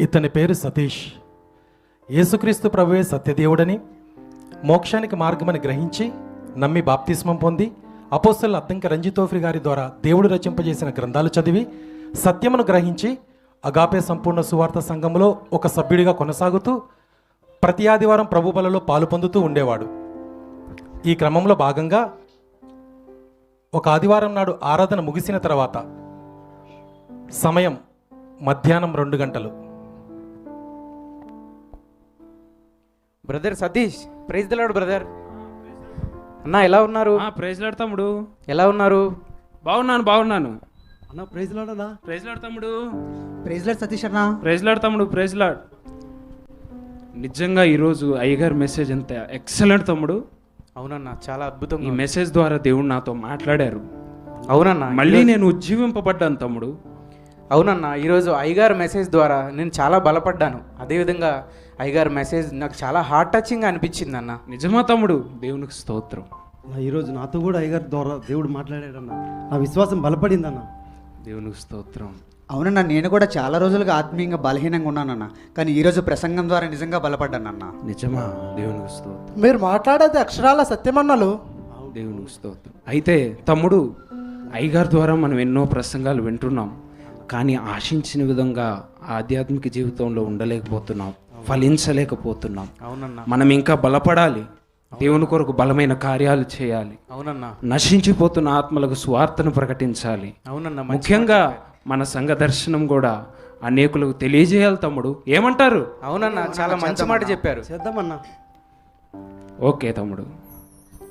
ఇతని పేరు సతీష్. యేసుక్రీస్తు ప్రభువే సత్యదేవుడని మోక్షానికి మార్గమని గ్రహించి నమ్మి బాప్తిస్మం పొంది అపోస్తల అద్దంక రంజితోఫ్రి గారి ద్వారా దేవుడు రచింపజేసిన గ్రంథాలు చదివి సత్యమును గ్రహించి అగాపే సంపూర్ణ సువార్త సంఘంలో ఒక సభ్యుడిగా కొనసాగుతూ ప్రతి ఆదివారం ప్రభు బలలో పాలు పొందుతూ ఉండేవాడు. ఈ క్రమంలో భాగంగా ఒక ఆదివారం నాడు ఆరాధన ముగిసిన తర్వాత సమయం మధ్యాహ్నం రెండు గంటలు. Brother Satish praise the lord brother అన్న ఎలా ఉన్నారు? ఆ ప్రైజ్ లాడు తమ్ముడు. ఎలా ఉన్నారు? బాగున్నాను బాగున్నాను. అన్న ప్రైజ్ లాడనా ప్రైజ్ లాడు తమ్ముడు. ప్రైజ్ లాడ్ సతీష్ అన్న. ప్రైజ్ లాడు తమ్ముడు ప్రైజ్ లాడ్ నిజంగా ఈరోజు అయ్యగారి మెసేజ్ ఎంత ఎక్సలెంట్ తమ్ముడు. అవునన్నా చాలా ఈ అద్భుతంగా మెసేజ్ ద్వారా దేవుడు నాతో మాట్లాడారు. అవునన్నా మళ్ళీ నేను ఉజ్జీవింపబడ్డాను తమ్ముడు. అవునన్నా ఈరోజు అయ్యగారు మెసేజ్ ద్వారా నేను చాలా బలపడ్డాను. అదేవిధంగా అయ్యగారు మెసేజ్ నాకు చాలా హార్ట్ టచింగ్ అనిపించింది అన్న నిజమా తమ్ముడు? దేవునికి స్తోత్రం. నా ఈరోజు నాతో కూడా అయ్యగారి ద్వారా దేవుడు మాట్లాడాడన్న. నా విశ్వాసం బలపడిందన్న. దేవునికి స్తోత్రం. అవునన్నా నేను కూడా చాలా రోజులుగా ఆత్మీయంగా బలహీనంగా ఉన్నానన్న. కానీ ఈరోజు ప్రసంగం ద్వారా నిజంగా బలపడ్డానన్న. నిజమా? దేవునికి స్తోత్రం. మీరు మాట్లాడేది అక్షరాల సత్యమన్నలు. దేవునికి స్తోత్రం. అయితే తమ్ముడు అయ్యగారి ద్వారా మనం ఎన్నో ప్రసంగాలు వింటున్నాం. కానీ ఆశించిన విధంగా ఆధ్యాత్మిక జీవితంలో ఉండలేకపోతున్నాం. ఫలించలేకపోతున్నాం. అవునన్నా. మనం ఇంకా బలపడాలి. దేవుని కొరకు బలమైన కార్యాలు చేయాలి. అవునన్నా. నశించిపోతున్న ఆత్మలకు స్వార్థను ప్రకటించాలి. అవునన్నా ముఖ్యంగా మన సంఘ దర్శనం కూడా అనేకులకు తెలియజేయాలి తమ్ముడు. ఏమంటారు? అవునన్నా చాలా మంచి మాట చెప్పారు. చేద్దామన్నా. ఓకే తమ్ముడు.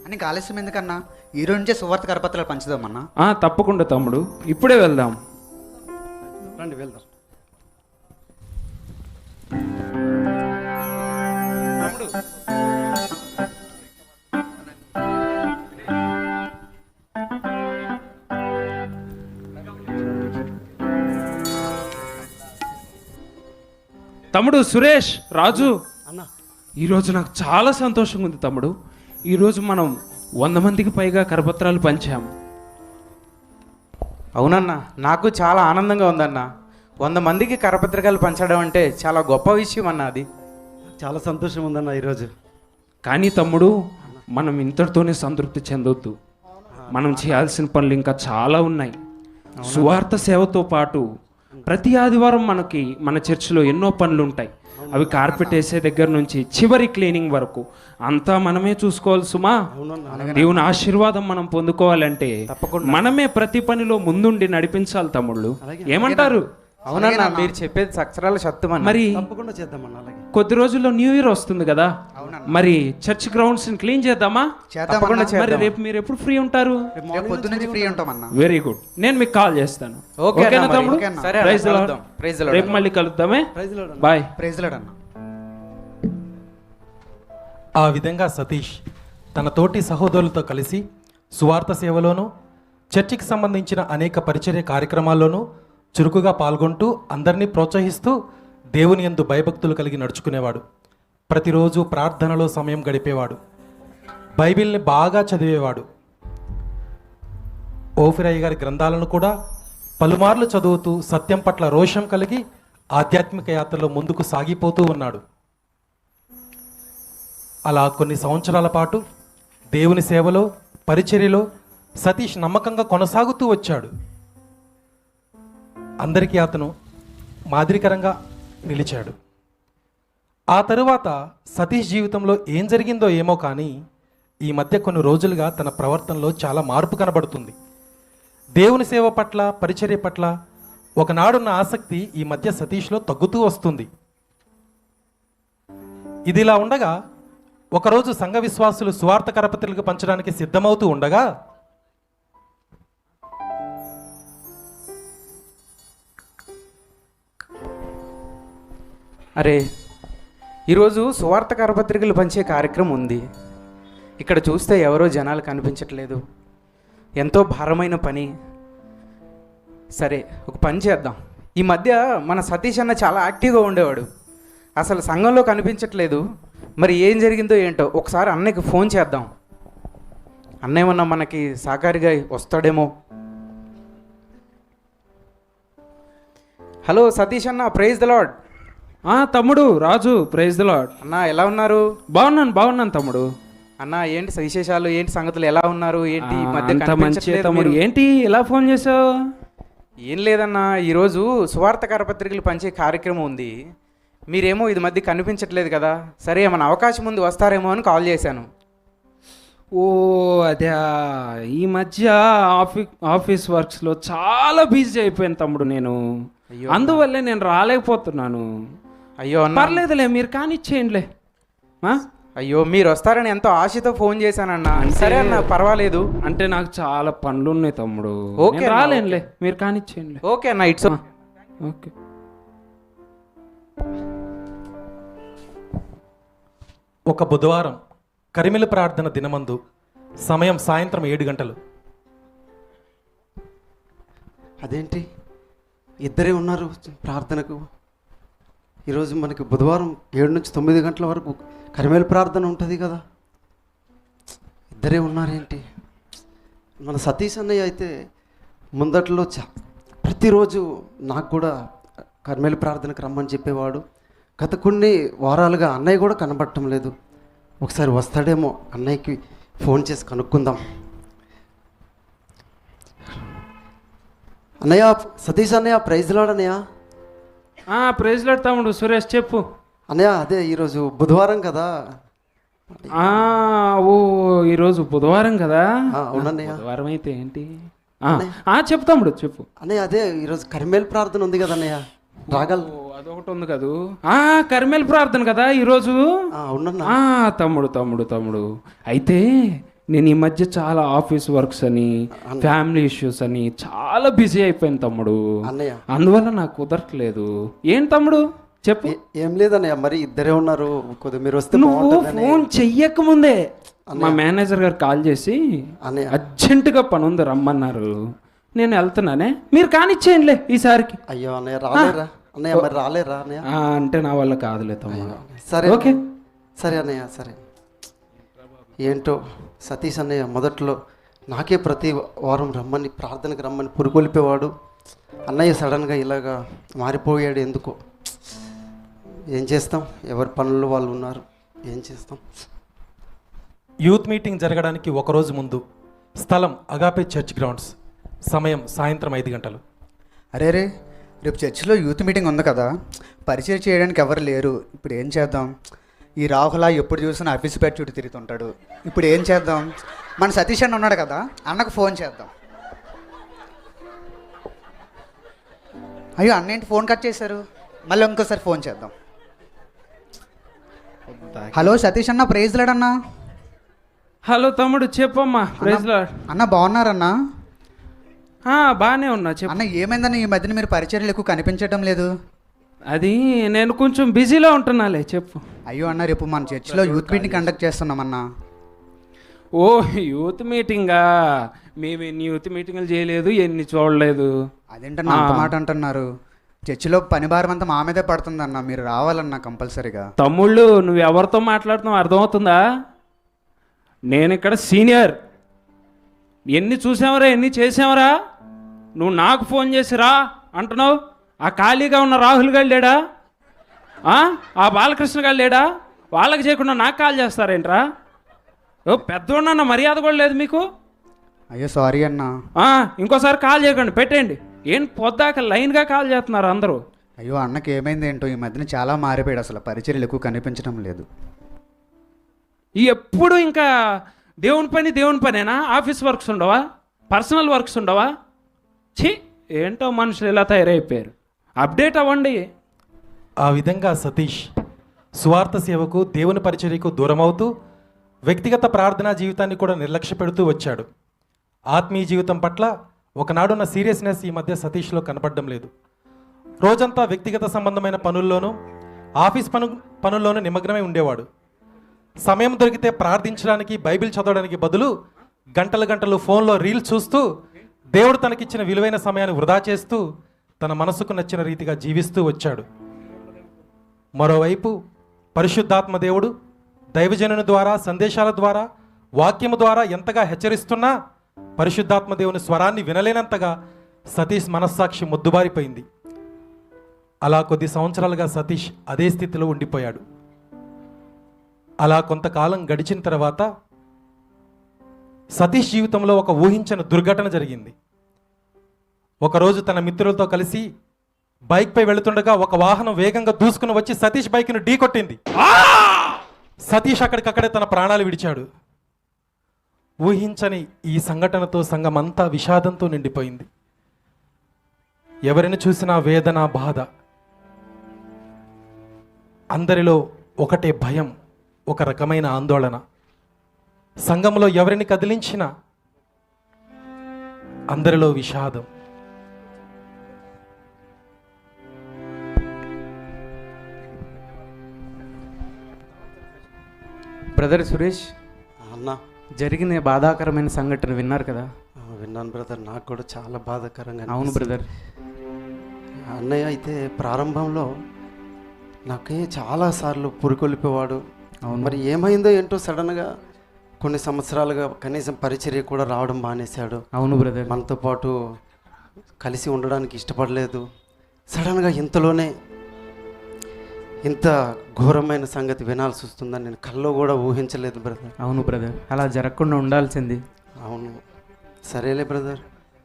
అని ఆలస్యం ఎందుకన్నా? ఈ రోజు నుంచే సువార్త కరపత్రాలు పంచుదామన్నా? ఆ తప్పకుండా తమ్ముడు. ఇప్పుడే వెళ్దాం. రండి వెళ్దాం. తమ్ముడు సురేష్ రాజు. అన్న. ఈరోజు నాకు చాలా సంతోషంగా ఉంది తమ్ముడు. ఈరోజు మనం వంద మందికి పైగా కరపత్రాలు పంచాం. అవునన్నా నాకు చాలా ఆనందంగా ఉందన్న. వంద మందికి కరపత్రికలు పంచడం అంటే చాలా గొప్ప విషయం అన్న అది. చాలా సంతోషం ఉందన్న ఈరోజు. కానీ తమ్ముడు మనం ఇంతటితోనే సంతృప్తి చెందొద్దు. మనం చేయాల్సిన పనులు ఇంకా చాలా ఉన్నాయి. సువార్త సేవతో పాటు ప్రతి ఆదివారం మనకి మన చర్చిలో ఎన్నో పనులు ఉంటాయి అవి కార్పెట్ వేసే దగ్గర నుంచి చివరి క్లీనింగ్ వరకు. అంతా మనమే చూసుకోవాలి సుమా. దేవుని ఆశీర్వాదం మనం పొందుకోవాలంటే మనమే ప్రతి పనిలో ముందుండి నడిపించాలి తమ్ముళ్ళు. ఏమంటారు? అవునన్నా మీరు చెప్పేది అక్షరాల సత్యం అన్న మరి తప్పకుండా చేద్దామన్న అలాగే. కొద్ది రోజుల్లో న్యూ ఇయర్ వస్తుంది కదా? మరి చర్చ్ గ్రౌండ్స్ క్లీన్ చేద్దామా? చేద్దామన్నా. మరి రేపు మీరు ఎప్పుడు ఫ్రీ ఉంటారు? రేపు పొద్దు నుంచి ఫ్రీ ఉంటామన్నా. వెరీ గుడ్ నేను మీకు కాల్ చేస్తాను. ఓకేనా. తమ్ముడు? the Lord రేపు. మళ్ళీ కలుద్దామే. Praise bye. ప్రైజ్ లాడ్ అన్న. ఆ విధంగా సతీష్ తన తోటి సహోదరులతో కలిసి సువార్త సేవలోనూ చర్చికి సంబంధించిన అనేక పరిచర్య కార్యక్రమాల్లోనూ చురుకుగా పాల్గొంటూ అందరినీ ప్రోత్సహిస్తూ దేవుని యందు భయభక్తులు కలిగి నడుచుకునేవాడు. ప్రతిరోజు ప్రార్థనలో సమయం గడిపేవాడు. బైబిల్ని బాగా చదివేవాడు. ఓఫిరయ్య గారి గ్రంథాలను కూడా పలుమార్లు చదువుతూ సత్యం పట్ల రోషం కలిగి ఆధ్యాత్మిక యాత్రలో ముందుకు సాగిపోతూ ఉన్నాడు. అలా కొన్ని సంవత్సరాల పాటు దేవుని సేవలో పరిచర్యలో సతీష్ నమ్మకంగా కొనసాగుతూ వచ్చాడు. అందరికీ అతను మాదిరికరంగా నిలిచాడు. ఆ తరువాత సతీష్ జీవితంలో ఏం జరిగిందో ఏమో కానీ ఈ మధ్య కొన్ని రోజులుగా తన ప్రవర్తనలో చాలా మార్పు కనబడుతుంది. దేవుని సేవ పట్ల పరిచర్య పట్ల ఒకనాడున్న ఆసక్తి ఈ మధ్య సతీష్లో తగ్గుతూ వస్తుంది. ఇది ఇలా ఉండగా ఒకరోజు సంఘ విశ్వాసులు స్వార్థ కరపత్రికలు పంచడానికి సిద్ధమవుతూ ఉండగా అరే ఈరోజు సువార్త కరపత్రికలు పంచే కార్యక్రమం ఉంది. ఇక్కడ చూస్తే ఎవరో జనాలు కనిపించట్లేదు. ఎంతో భారమైన పని. సరే ఒక పని చేద్దాం. ఈ మధ్య మన సతీష్ అన్న చాలా యాక్టివ్గా ఉండేవాడు. అసలు సంఘంలో కనిపించట్లేదు. మరి ఏం జరిగిందో ఏంటో ఒకసారి అన్నయ్యకి ఫోన్ చేద్దాం. అన్న ఏమన్నా మనకి సహకారిగా వస్తాడేమో. హలో సతీష్ అన్న ప్రైజ్ ద లాడ్ ఆ తమ్ముడు రాజు ప్రైజ్ ద లాడ్ అన్న ఎలా ఉన్నారు? బాగున్నాను బాగున్నాను తమ్ముడు. అన్న ఏంటి విశేషాలు? ఏంటి సంగతులు? ఎలా ఉన్నారు? ఏంటి ఈ మధ్య అంత మంచి కనిపించట్లేదు తమ్ముడు మీరు. ఏంటి ఇలా ఫోన్ చేసావు? ఏం లేదన్నా ఈరోజు సువార్త కరపత్రికలు పంచే కార్యక్రమం ఉంది. మీరేమో ఇది మధ్య కనిపించట్లేదు కదా. సరే ఏమైనా అవకాశం ఉంది వస్తారేమో అని కాల్ చేశాను. ఓ అదే ఈ మధ్య ఆఫీస్ ఆఫీస్ వర్క్స్లో చాలా బిజీ అయిపోయాను తమ్ముడు నేను. అందువల్లే నేను రాలేకపోతున్నాను. అయ్యో అన్న. పర్లేదులే మీరు కానిచ్చేయండిలే. ఆ? అయ్యో మీరు వస్తారని ఎంతో ఆశతో ఫోన్ చేశానన్న. సరే అన్న పర్వాలేదు. అంటే నాకు చాలా పనులు ఉన్నాయి తమ్ముడు. ఓకే రాలేనులే మీరు కానిచ్చేయండిలే. ఓకే అన్న ఇట్స్ ఓకే. ఒక బుధవారం కరిమిల ప్రార్థన దినమందు సమయం సాయంత్రం ఏడు గంటలు. అదేంటి? ఇద్దరే ఉన్నారు ప్రార్థనకు. ఈరోజు మనకి బుధవారం ఏడు నుంచి తొమ్మిది గంటల వరకు కరిమేల ప్రార్థన ఉంటుంది కదా. ఇద్దరే ఉన్నారేంటి? మన సతీష్ అన్నయ్య అయితే ముందట్లో ప్రతిరోజు నాకు కూడా కర్మేల ప్రార్థనకు రమ్మని చెప్పేవాడు. గత కొన్ని వారాలుగా అన్నయ్య కూడా కనబడటం లేదు. ఒకసారి వస్తాడేమో అన్నయ్యకి ఫోన్ చేసి కనుక్కుందాం. అన్నయ్య సతీష్ అన్నయ్య ప్రైజ్ లాడ్ అన్నయ్య ఆ ప్రైజ్ లాడ్ తమ్ముడు సురేష్ చెప్పు. అన్నయ్య అదే ఈరోజు బుధవారం కదా. ఆ ఓ ఈరోజు బుధవారం కదా? అవునన్నయ్య. బుధవారం అయితే ఏంటి? చెప్పు తమ్ముడు చెప్పు. అన్నయ్య అదే ఈరోజు కరిమేల్ ప్రార్థన ఉంది కదా అన్నయ్య. రాగల. అదొకటి ఉంది కదూ? ఆ కర్మేల్ ప్రార్థన కదా ఈరోజు? అవునన్నా. తమ్ముడు తమ్ముడు తమ్ముడు. అయితే నేను ఈ మధ్య చాలా ఆఫీస్ వర్క్స్ అని ఫ్యామిలీ ఇష్యూస్ అని చాలా బిజీ అయిపోయాను తమ్ముడు. అన్నయ్య. అందువల్ల నాకు కుదరట్లేదు. ఏం తమ్ముడు? చెప్పు. ఏ- లేదన్నయ్య మరి ఇద్దరే ఉన్నారు. కొద్దిగా మీరు వస్తే నువ్వు ఫోన్ చెయ్యక ముందే మా మేనేజర్ గారు కాల్ చేసి అన్నయ్య. అర్జెంటుగా పని ఉంది రమ్మన్నారు. నేను వెళ్తున్నానే. మీరు కానిచ్చేయండిలే ఈసారికి. అయ్యో అన్నయ్య రాలేరా? అన్నయ్య మరి రాలేరా అన్నయ్య? అంటే నా వల్ల కాదులే తమ్ముడు. సరే. ఓకే. సరే అన్నయ్య సరే. ఏంటో? సతీష్ అన్నయ్య మొదట్లో నాకే ప్రతి వారం రమ్మని ప్రార్థనకు రమ్మని పురుకొల్పేవాడు. అన్నయ్య సడన్గా ఇలాగా మారిపోయాడు ఎందుకో. ఏం చేస్తాం? ఎవరి పనుల్లో వాళ్ళు ఉన్నారు? ఏం చేస్తాం? యూత్ మీటింగ్ జరగడానికి ఒక రోజు ముందు స్థలం అగాపే చర్చ్ గ్రౌండ్స్. సమయం సాయంత్రం ఐదు గంటలు. అరే రే రేపు చర్చిలో యూత్ మీటింగ్ ఉంది కదా. పరిచయం చేయడానికి ఎవరు లేరు. ఇప్పుడు ఏం చేద్దాం? ఈ రాహుల ఎప్పుడు చూసినా ఆఫీస్ పేట చుట్టూ తిరుగుతుంటాడు. ఇప్పుడు ఏం చేద్దాం? మన సతీష్ అన్న ఉన్నాడు కదా అన్నకు ఫోన్ చేద్దాం. అయ్యో అన్న ఏంటి ఫోన్ కట్ చేశారు? మళ్ళీ ఇంకోసారి ఫోన్ చేద్దాం. హలో సతీష్ అన్న ప్రైజ్ లేడన్నా హలో తమ్ముడు చెప్పమ్మా ప్రైజ్ లార్డ్. అన్న బాగున్నారన్నా బాగానే ఉన్నా చెప్పు. అన్న ఏమైందన్న ఈ మధ్యన మీరు పరిచర్యలు ఎక్కువ కనిపించడం లేదు? అది నేను కొంచెం బిజీలో ఉంటున్నాలే చెప్పు. అయ్యో అన్న రేపు మన చర్చిలో యూత్ మీటింగ్ కండక్ట్ చేస్తున్నాం అన్న ఓ యూత్ మీటింగా? మేము ఎన్ని యూత్ మీటింగ్లు చేయలేదు ఎన్ని చూడలేదు. అదేంటన్నా అంత మాట అంటున్నారు. చర్చిలో పని భారం అంతా మా మీదే పడుతుందన్న మీరు రావాలన్నా కంపల్సరీగా. తమ్ముళ్ళు నువ్వు ఎవరితో మాట్లాడుతున్నావు అర్థమవుతుందా? నేను ఇక్కడ సీనియర్. ఎన్ని చూసావరా ఎన్ని చేసావరా? నువ్వు నాకు ఫోన్ చేసి రా అంటున్నావు? ఆ ఖాళీగా ఉన్న రాహుల్ గారు లేడా? ఆ? బాలకృష్ణ గారు లేడా? వాళ్ళకి చేయకుండా నాకు కాల్ చేస్తారేంట్రా? ఓ పెద్దోడన్న మర్యాద కూడా లేదు మీకు? అయ్యో సారీ అన్న. ఇంకోసారి కాల్ చేయకండి పెట్టేయండి. ఏం పొద్దాక లైన్గా కాల్ చేస్తున్నారు అందరూ? అయ్యో అన్నకి ఏమైంది ఏంటో ఈ మధ్యన చాలా మారిపోయాడు. అసలు పరిచర్యలు ఎక్కువ కనిపించడం లేదు. ఎప్పుడు ఇంకా దేవుని పని దేవుని పనేనా? ఆఫీస్ వర్క్స్ ఉండవా? పర్సనల్ వర్క్స్ ఉండవా? ఛీ ఏంటో మనుషులు ఇలా తయారైపోయారు. అప్డేట్ అవ్వండి. ఆ విధంగా సతీష్ సువార్త సేవకు దేవుని పరిచర్యకు దూరమవుతూ వ్యక్తిగత ప్రార్థనా జీవితాన్ని కూడా నిర్లక్ష్య పెడుతూ వచ్చాడు. ఆత్మీయ జీవితం పట్ల ఒకనాడున్న సీరియస్నెస్ ఈ మధ్య సతీష్లో కనపడడం లేదు. రోజంతా వ్యక్తిగత సంబంధమైన పనుల్లోనూ ఆఫీస్ పను పనుల్లోనూ నిమగ్నమై ఉండేవాడు. సమయం దొరికితే ప్రార్థించడానికి బైబిల్ చదవడానికి బదులు గంటలు గంటలు ఫోన్లో రీల్స్ చూస్తూ దేవుడు తనకిచ్చిన విలువైన సమయాన్ని వృధా చేస్తూ తన మనసుకు నచ్చిన రీతిగా జీవిస్తూ వచ్చాడు. మరోవైపు పరిశుద్ధాత్మ దేవుడు దైవజనుని ద్వారా సందేశాల ద్వారా వాక్యము ద్వారా ఎంతగా హెచ్చరిస్తున్నా పరిశుద్ధాత్మ దేవుని స్వరాన్ని వినలేనంతగా సతీష్ మనస్సాక్షి ముద్దుబారిపోయింది. అలా కొద్ది సంవత్సరాలుగా సతీష్ అదే స్థితిలో ఉండిపోయాడు. అలా కొంతకాలం గడిచిన తర్వాత సతీష్ జీవితంలో ఒక ఊహించని దుర్ఘటన జరిగింది. ఒకరోజు తన మిత్రులతో కలిసి బైక్పై వెళుతుండగా ఒక వాహనం వేగంగా దూసుకుని వచ్చి సతీష్ బైక్ను ఢీకొట్టింది సతీష్ అక్కడికక్కడే తన ప్రాణాలు విడిచాడు. ఊహించని ఈ సంఘటనతో సంఘమంతా విషాదంతో నిండిపోయింది. ఎవరిని చూసినా వేదన బాధ. అందరిలో ఒకటే భయం ఒక రకమైన ఆందోళన. సంఘంలో ఎవరిని కదిలించినా అందరిలో విషాదం. బ్రదర్ సురేష్ అన్న. జరిగిన బాధాకరమైన సంఘటన విన్నారు కదా? విన్నాను బ్రదర్. నాకు కూడా చాలా బాధాకరంగా అవును. బ్రదర్. అన్నయ్య అయితే ప్రారంభంలో నాకే చాలా సార్లు పురికొల్పేవాడు అవును. మరి ఏమైందో ఏంటో సడన్గా కొన్ని సంవత్సరాలుగా కనీసం పరిచర్య కూడా రావడం మానేశాడు. అవును బ్రదర్. మనతో పాటు కలిసి ఉండడానికి ఇష్టపడలేదు. సడన్గా ఇంతలోనే ఇంత ఘోరమైన సంగతి వినాల్సి వస్తుందని నేను కల్లో కూడా ఊహించలేదు బ్రదర్ అవును బ్రదర్ అలా జరగకుండా ఉండాల్సింది. అవును. సరేలే బ్రదర్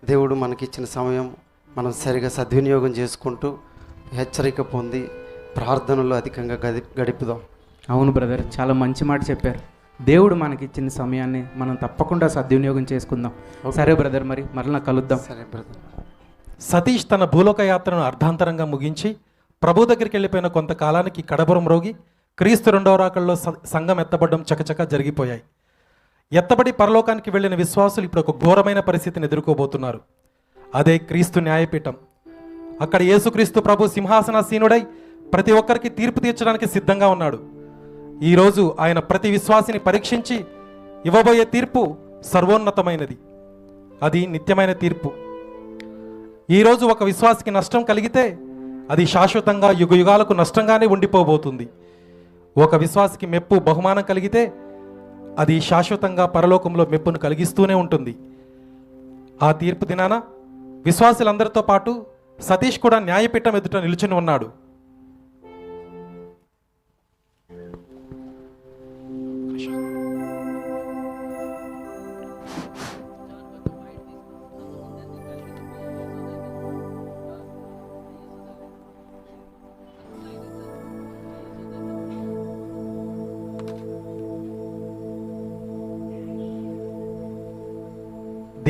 దేవుడు మనకిచ్చిన సమయం మనం సరిగా సద్వినియోగం చేసుకుంటూ హెచ్చరిక పొంది ప్రార్థనలో అధికంగా గది గడుపుదాం. అవును బ్రదర్ చాలా మంచి మాట చెప్పారు. దేవుడు మనకి ఇచ్చిన సమయాన్ని మనం తప్పకుండా సద్వినియోగం చేసుకుందాం. సరే బ్రదర్ మరి మరలా కలుద్దాం. సరే బ్రదర్ సతీష్ తన భూలోక యాత్రను అర్ధాంతరంగా ముగించి ప్రభు దగ్గరికి వెళ్ళిపోయిన కొంతకాలానికి కడపురం రోగి క్రీస్తు రెండవ రాకల్లో సంఘం ఎత్తబడడం చకచక జరిగిపోయాయి. ఎత్తబడి పరలోకానికి వెళ్ళిన విశ్వాసులు ఇప్పుడు ఒక ఘోరమైన పరిస్థితిని ఎదుర్కోబోతున్నారు. అదే క్రీస్తు న్యాయపీఠం. అక్కడ యేసుక్రీస్తు ప్రభు సింహాసనాసీనుడై ప్రతి ఒక్కరికి తీర్పు తీర్చడానికి సిద్ధంగా ఉన్నాడు. ఈరోజు ఆయన ప్రతి విశ్వాసిని పరీక్షించి ఇవ్వబోయే తీర్పు సర్వోన్నతమైనది. అది నిత్యమైన తీర్పు. ఈరోజు ఒక విశ్వాసికి నష్టం కలిగితే అది శాశ్వతంగా యుగయుగాలకు నష్టంగానే ఉండిపోబోతుంది. ఒక విశ్వాసికి మెప్పు బహుమానం కలిగితే అది శాశ్వతంగా పరలోకంలో మెప్పును కలిగిస్తూనే ఉంటుంది. ఆ తీర్పు దినాన విశ్వాసులందరితో పాటు సతీష్ కూడా న్యాయపీఠం ఎదుట నిలుచుని ఉన్నాడు.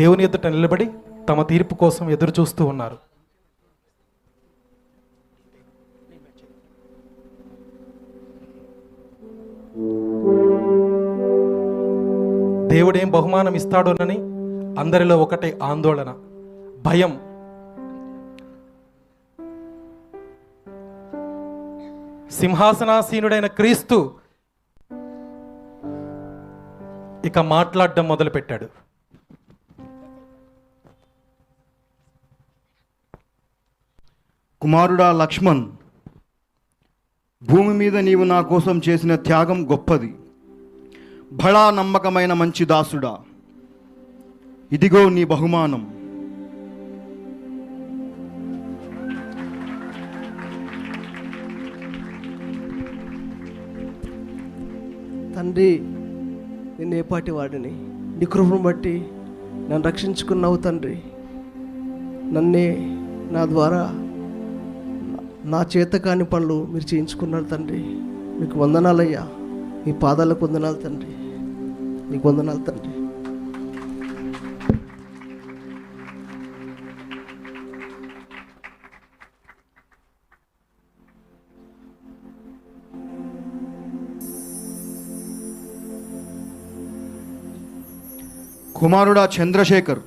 దేవుని ఎదుట నిలబడి తమ తీర్పు కోసం ఎదురు చూస్తూ ఉన్నారు. దేవుడేం బహుమానం ఇస్తాడోనని అందరిలో ఒకటే ఆందోళన భయం. సింహాసనాసీనుడైన క్రీస్తు ఇక మాట్లాడడం మొదలుపెట్టాడు. కుమారుడా లక్ష్మణ్ భూమి మీద నీవు నా కోసం చేసిన త్యాగం గొప్పది. బడా నమ్మకమైన మంచి దాసుడా ఇదిగో నీ బహుమానం. తండ్రి నేను ఏపాటి వాడిని? నీ కృపను బట్టి నన్ను రక్షించుకున్నావు తండ్రి. నన్నే నా ద్వారా నా చేత కాని పనులు మీరు చేయించుకున్నారు తండ్రి. మీకు వందనాలయ్యా. మీ పాదాలకు వందనాలు తండ్రి. మీకు వందనాలు తండ్రి. కుమారుడా చంద్రశేఖర్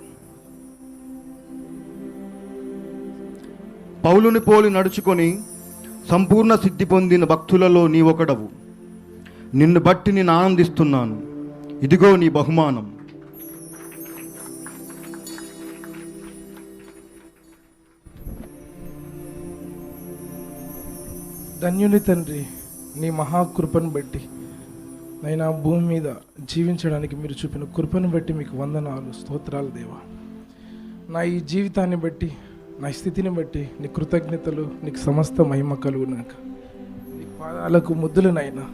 పౌలుని పోలి నడుచుకొని సంపూర్ణ సిద్ధి పొందిన భక్తులలో నీ ఒకడవు. నిన్ను బట్టి నేను ఆనందిస్తున్నాను. ఇదిగో నీ బహుమానం. ధన్యుని తండ్రి నీ మహాకృపను బట్టి నైనా భూమి మీద జీవించడానికి మీరు చూపిన కృపను బట్టి మీకు వందనాలు స్తోత్రాలు దేవా. నా ఈ జీవితాన్ని బట్టి నా స్థితిని బట్టి నీ కృతజ్ఞతలు నీకు సమస్త మహిమ కలుగునాక నీ పాదాలకు ముద్దులు నాయనా.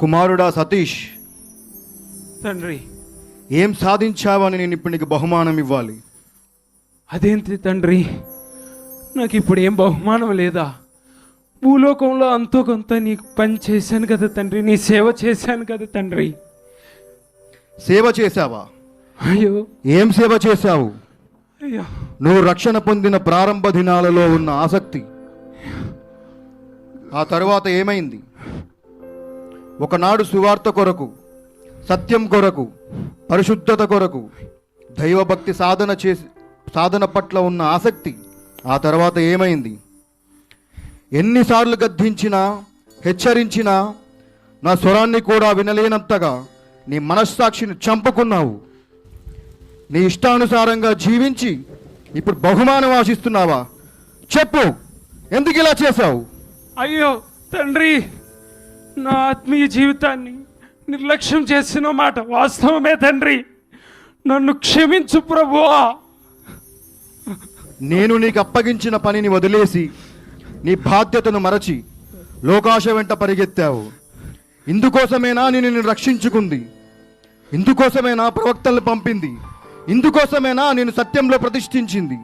కుమారుడా సతీష్ తండ్రి. ఏం సాధించావని నేను ఇప్పుడు నీకు బహుమానం ఇవ్వాలి? అదేంటి తండ్రి? నాకు ఇప్పుడు ఏం బహుమానం లేదా? భూలోకంలో అంతో కొంత నీకు పని చేశాను కదా తండ్రి నీ సేవ చేశాను కదా తండ్రి. సేవ చేశావా? అయ్యో. ఏం సేవ చేశావు? అయ్యో. నువ్వు రక్షణ పొందిన ప్రారంభ దినాలలో ఉన్న ఆసక్తి. ఆ తరువాత ఏమైంది? ఒకనాడు సువార్త కొరకు సత్యం కొరకు పరిశుద్ధత కొరకు దైవభక్తి సాధన చేసి సాధన పట్ల ఉన్న ఆసక్తి ఆ తర్వాత ఏమైంది? ఎన్నిసార్లు గద్దించినా హెచ్చరించినా నా స్వరాన్ని కూడా వినలేనంతగా నీ మనస్సాక్షిని చంపుకున్నావు. నీ ఇష్టానుసారంగా జీవించి ఇప్పుడు బహుమానం ఆశిస్తున్నావా? చెప్పు ఎందుకు ఇలా చేశావు? అయ్యో తండ్రి నా ఆత్మీయ జీవితాన్ని నిర్లక్ష్యం చేసిన మాట వాస్తవమే తండ్రి. నన్ను క్షమించు ప్రభువా. నేను నీకు అప్పగించిన పనిని వదిలేసి నీ బాధ్యతను మరచి లోకాశ వెంట పరిగెత్తావు. ఇందుకోసమేనా నేను నిన్ను రక్షించుకుంది? ఇందుకోసమేనా ప్రవక్తలను పంపింది? ఇందుకోసమేనా నేను సత్యంలో ప్రతిష్ఠించింది?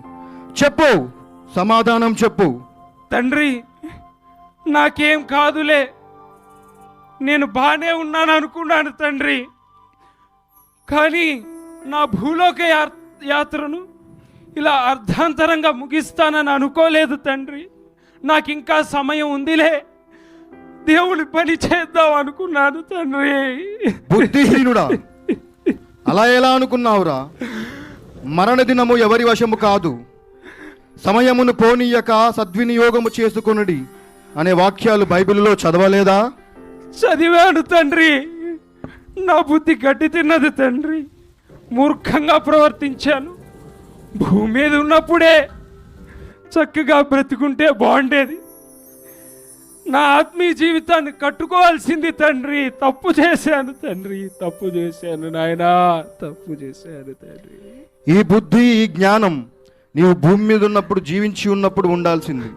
చెప్పు సమాధానం చెప్పు. తండ్రి నాకేం కాదులే. నేను బాగానే ఉన్నాను అనుకున్నాను తండ్రి. కానీ నా భూలోక యాత్రను ఇలా అర్ధాంతరంగా ముగిస్తానని అనుకోలేదు తండ్రి. నాకు ఇంకా సమయం ఉందిలే. దేవుని పని చేద్దాం అనుకున్నాను తండ్రి. బుద్ధిహీనుడా. అలా ఎలా అనుకున్నావురా? మరణ దినము ఎవరి వశము కాదు. సమయమును పోనీయక సద్వినియోగము చేసుకొనుడి అనే వాక్యాలు బైబిల్లో చదవలేదా? చదివాను తండ్రి. నా బుద్ధి గడ్డి తిన్నది తండ్రి. మూర్ఖంగా ప్రవర్తించాను. భూమి మీద ఉన్నప్పుడే చక్కగా బ్రతుకుంటే బాగుండేది. నా ఆత్మీయ జీవితాన్ని కట్టుకోవాల్సింది తండ్రి తప్పు చేశాను తండ్రి తప్పు చేశాను నాయనా తప్పు చేశాను తండ్రి. ఈ బుద్ధి ఈ జ్ఞానం నీవు భూమి మీద ఉన్నప్పుడు జీవించి ఉన్నప్పుడు ఉండాల్సింది.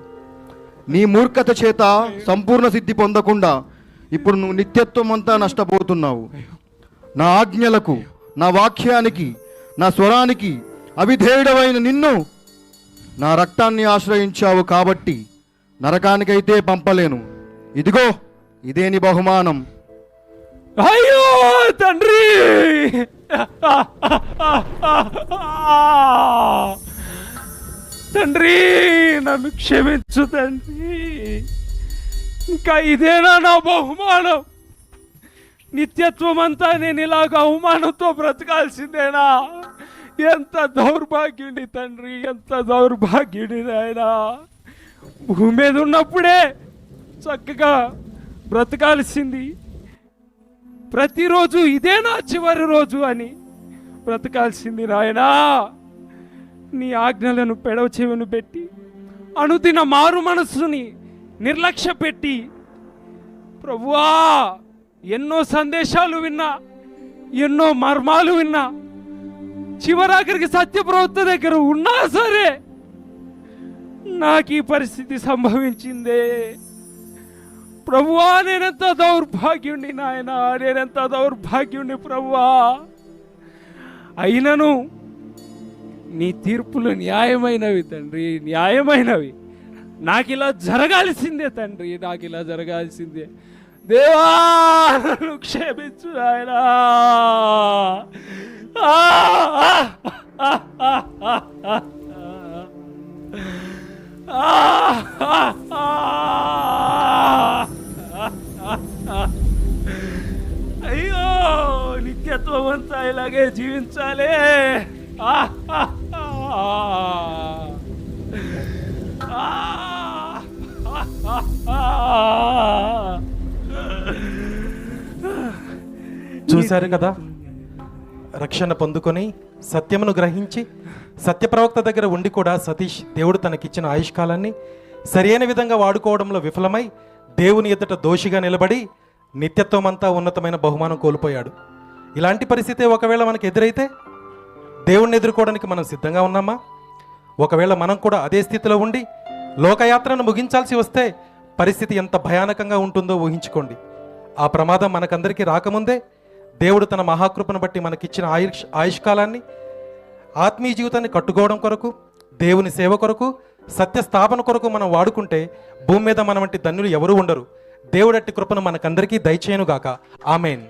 నీ మూర్ఖత చేత సంపూర్ణ సిద్ధి పొందకుండా ఇప్పుడు నువ్వు నిత్యత్వం అంతా నష్టపోతున్నావు. నా ఆజ్ఞలకు నా వాక్యానికి నా స్వరానికి అవిధేయుడవైన నిన్ను నా రక్తాన్ని ఆశ్రయించావు కాబట్టి నరకానికైతే పంపలేను. ఇదిగో ఇదే నీ బహుమానం. అయ్యో తండ్రి! తండ్రి నన్ను క్షమించు తండ్రి. ఇంకా ఇదేనా నా బహుమానం? నిత్యత్వం అంతా నేను ఇలాగ అవమానంతో బ్రతకాల్సిందేనా? ఎంత దౌర్భాగ్యుడి తండ్రి ఎంత దౌర్భాగ్యుడి నాయనా. భూమి మీద ఉన్నప్పుడే చక్కగా బ్రతకాల్సింది. ప్రతిరోజు ఇదే నా చివరి రోజు అని బ్రతకాల్సింది నాయనా. నీ ఆజ్ఞలను పెడవ చెవిను పెట్టి అనుదిన మారు మనస్సుని నిర్లక్ష్య పెట్టి ప్రభువా ఎన్నో సందేశాలు విన్నా ఎన్నో మర్మాలు విన్నా చివరాఖరికి సత్యప్రవక్త దగ్గర ఉన్నా సరే నాకు ఈ పరిస్థితి సంభవించిందే. ప్రభువా నేనెంత దౌర్భాగ్యుణ్ణి నాయన? నేనెంత దౌర్భాగ్యుణ్ణి ప్రభువా? అయినను నీ తీర్పులు న్యాయమైనవి తండ్రి న్యాయమైనవి. నాకు ఇలా జరగాల్సిందే తండ్రి నాకు ఇలా జరగాల్సిందే. దేవా క్షేమించు ఆయన అయ్యో నిత్యత్వం అంతా ఇలాగే జీవించాలి ఆ, ఆ, ఆ. ఆ, ఆ, ఆ. చూశారు కదా రక్షణ పొందుకొని సత్యమును గ్రహించి సత్యప్రవక్త దగ్గర ఉండి కూడా సతీష్ దేవుడు తనకిచ్చిన ఆయుష్కాలాన్ని సరైన విధంగా వాడుకోవడంలో విఫలమై దేవుని ఎదుట దోషిగా నిలబడి నిత్యత్వమంతా ఉన్నతమైన బహుమానం కోల్పోయాడు. ఇలాంటి పరిస్థితి ఒకవేళ మనకు ఎదురైతే దేవుణ్ణి ఎదుర్కోవడానికి మనం సిద్ధంగా ఉన్నామా? ఒకవేళ మనం కూడా అదే స్థితిలో ఉండి లోకయాత్రను ముగించాల్సి వస్తే పరిస్థితి ఎంత భయానకంగా ఉంటుందో ఊహించుకోండి. ఆ ప్రమాదం మనకందరికీ రాకముందే దేవుడు తన మహాకృపను బట్టి మనకిచ్చిన ఆయుష్ ఆయుష్కాలాన్ని ఆత్మీయ జీవితాన్ని కట్టుకోవడం కొరకు దేవుని సేవ కొరకు సత్య స్థాపన కొరకు మనం వాడుకుంటే భూమి మీద మన వంటి ధన్యులు ఎవరూ ఉండరు. దేవుడట్టి కృపను మనకందరికీ దయచేయనుగాక. ఆమెన్.